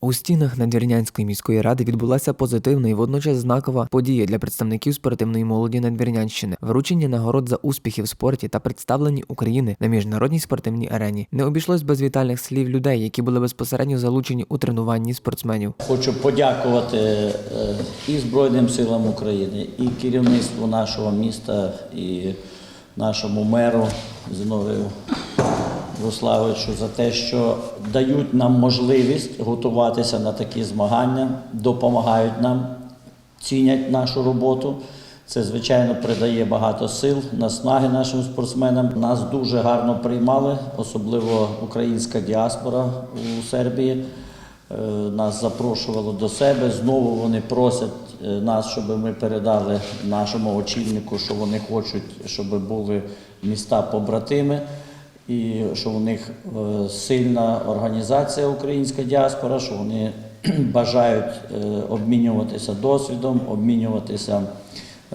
У стінах Надвірнянської міської ради відбулася позитивна і водночас знакова подія для представників спортивної молоді Надвірнянщини, вручення нагород за успіхи в спорті та представлені України на міжнародній спортивній арені. Не обійшлось без вітальних слів людей, які були безпосередньо залучені у тренуванні спортсменів. Хочу подякувати е, і Збройним силам України, і керівництву нашого міста, і нашому меру Зіновію Руславовичу за те, що дають нам можливість готуватися на такі змагання, допомагають нам, цінять нашу роботу. Це, звичайно, придає багато сил, наснаги нашим спортсменам. Нас дуже гарно приймали, особливо українська діаспора у Сербії. Е, Нас запрошувало до себе. Знову вони просять е, нас, щоб ми передали нашому очільнику, що вони хочуть, щоб були міста побратими, і що у них е, сильна організація українська діаспора, що вони бажають е, обмінюватися досвідом, обмінюватися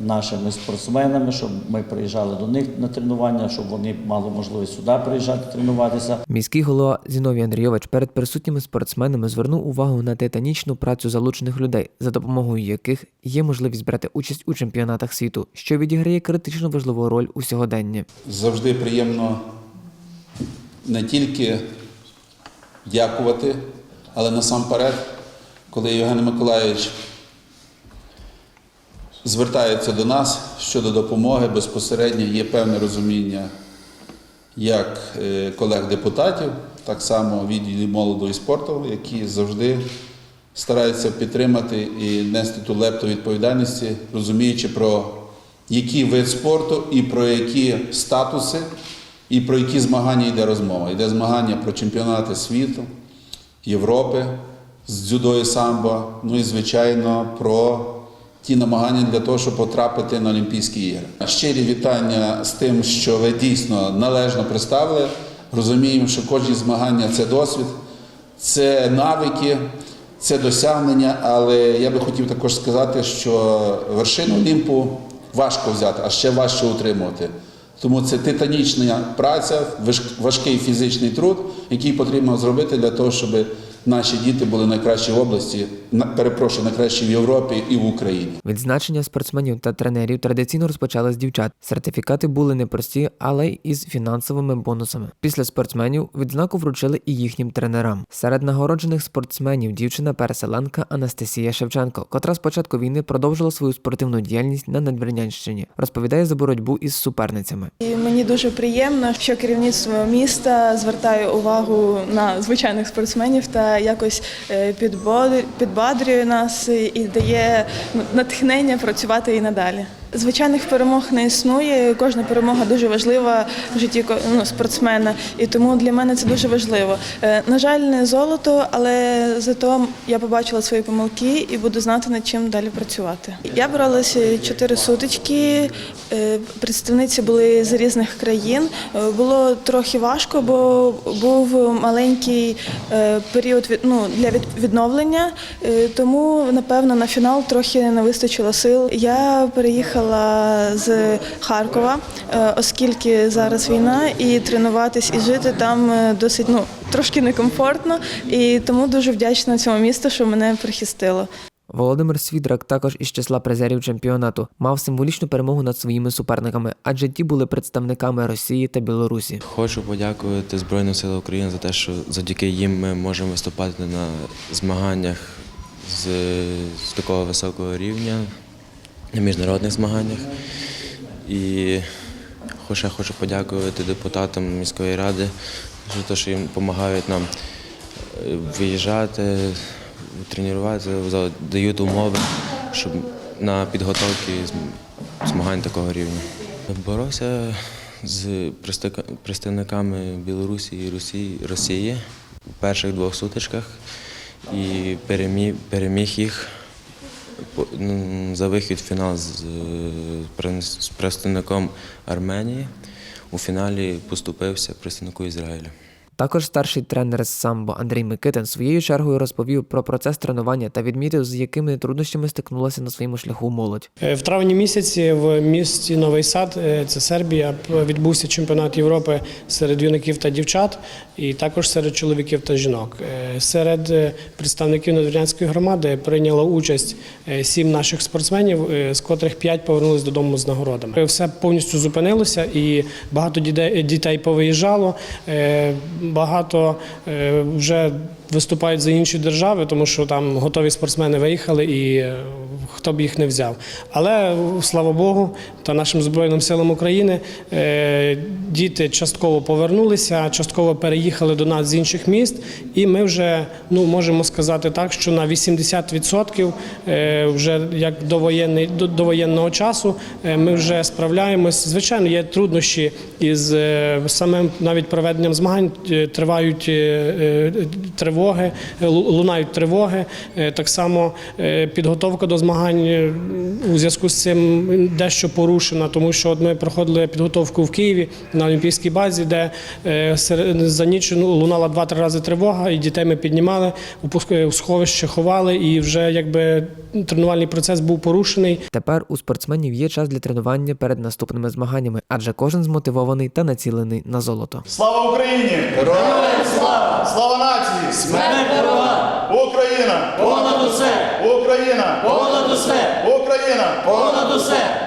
нашими спортсменами, щоб ми приїжджали до них на тренування, щоб вони мали можливість сюди приїжджати тренуватися. Міський голова Зіновій Андрійович перед присутніми спортсменами звернув увагу на титанічну працю залучених людей, за допомогою яких є можливість брати участь у чемпіонатах світу, що відіграє критично важливу роль у сьогоденні. Завжди приємно не тільки дякувати, але насамперед, коли Євген Миколаївич звертається до нас щодо допомоги, безпосередньо є певне розуміння як е, колег-депутатів, так само відділі молоду і спорту, які завжди стараються підтримати і нести ту лепту відповідальності, розуміючи про який вид спорту і про які статуси, і про які змагання йде розмова. Йде змагання про чемпіонати світу, Європи з дзюдо і самбо, ну і звичайно про ті намагання для того, щоб потрапити на Олімпійські ігри. Щирі вітання з тим, що ви дійсно належно представили. Розуміємо, що кожні змагання це досвід, це навики, це досягнення, але я би хотів також сказати, що вершину Олімпу важко взяти, а ще важче утримувати. Тому це титанічна праця, важ- важкий фізичний труд, який потрібно зробити для того, щоб наші діти були найкращі в області, на- перепрошую, найкращі в Європі і в Україні. Відзначення спортсменів та тренерів традиційно розпочали з дівчат. Сертифікати були непрості, але й із фінансовими бонусами. Після спортсменів відзнаку вручили і їхнім тренерам. Серед нагороджених спортсменів дівчина-переселенка Анастасія Шевченко, котра з початку війни продовжила свою спортивну діяльність на Надвірнянщині. Розповідає за боротьбу із суперницями. І мені дуже приємно, що керівництво міста звертає увагу на звичайних спортсменів та якось е, підбадрює нас і дає ну, натхнення працювати і надалі. Звичайних перемог не існує. Кожна перемога дуже важлива в житті ну, спортсмена, і тому для мене це дуже важливо. Е, На жаль, не золото, але зато я побачила свої помилки і буду знати над чим далі працювати. Я боролася чотири сутички. е, Представниці були з різних країн. Е, Було трохи важко, бо був маленький період ну, для від- відновлення, тому напевно на фінал трохи не вистачило сил. Я переїхала з Харкова, е, оскільки зараз війна, і тренуватись і жити там е, досить ну трошки некомфортно. І тому дуже вдячна цьому місту, що мене прихистило. Володимир Свідрак, також із числа призерів чемпіонату, мав символічну перемогу над своїми суперниками, адже ті були представниками Росії та Білорусі. Хочу подякувати Збройним силам України за те, що завдяки їм ми можемо виступати на змаганнях з, з такого високого рівня, на міжнародних змаганнях. І хо- ще хочу подякувати депутатам міської ради за те, що їм допомагають нам е, виїжджати, тренуватися, за- дають умови, щоб на підготовки зм- змагань такого рівня. Боровся з представника- представниками Білорусі і Росії, Росії у перших двох сутичках і переміг, їх за вихід в фінал з, е, з представником Арменії. У фіналі поступився представнику Ізраїлю. Також старший тренер з самбо Андрій Микитин своєю чергою розповів про процес тренування та відмітив, з якими труднощами стикнулася на своєму шляху молодь. Е, В травні місяці в місті Новий Сад, е, це Сербія, відбувся чемпіонат Європи серед юнаків та дівчат, і також серед чоловіків та жінок. Е, Серед представників Надвірнянської громади прийняло участь сім наших спортсменів, з котрих п'ять повернулись додому з нагородами. Все повністю зупинилося, і багато дітей повиїжджало. Багато е, вже виступають за інші держави, тому що там готові спортсмени виїхали і е, хто б їх не взяв. Але слава Богу, та нашим Збройним силам України е, діти частково повернулися, частково переїхали до нас з інших міст, і ми вже ну можемо сказати так, що на 80% е, вже як до воєнний до, воєнного часу ми вже справляємось. Звичайно, є труднощі із самим навіть проведенням змагань. Тривають е, тривоги, е, лунають тривоги. Е, Так само е, підготовка до змагань у зв'язку з цим дещо порушена, тому що от ми проходили підготовку в Києві на Олімпійській базі, де серед- за ніч лунала два-три рази тривога, і дітей ми піднімали у сховище, ховали, і вже якби тренувальний процес був порушений. Тепер у спортсменів є час для тренування перед наступними змаганнями, адже кожен змотивований та націлений на золото. Слава Україні! Героям слава! Слава нації! Смерть ворога! Україна! Понад усе! Україна! Понад усе! Україна! Понад усе!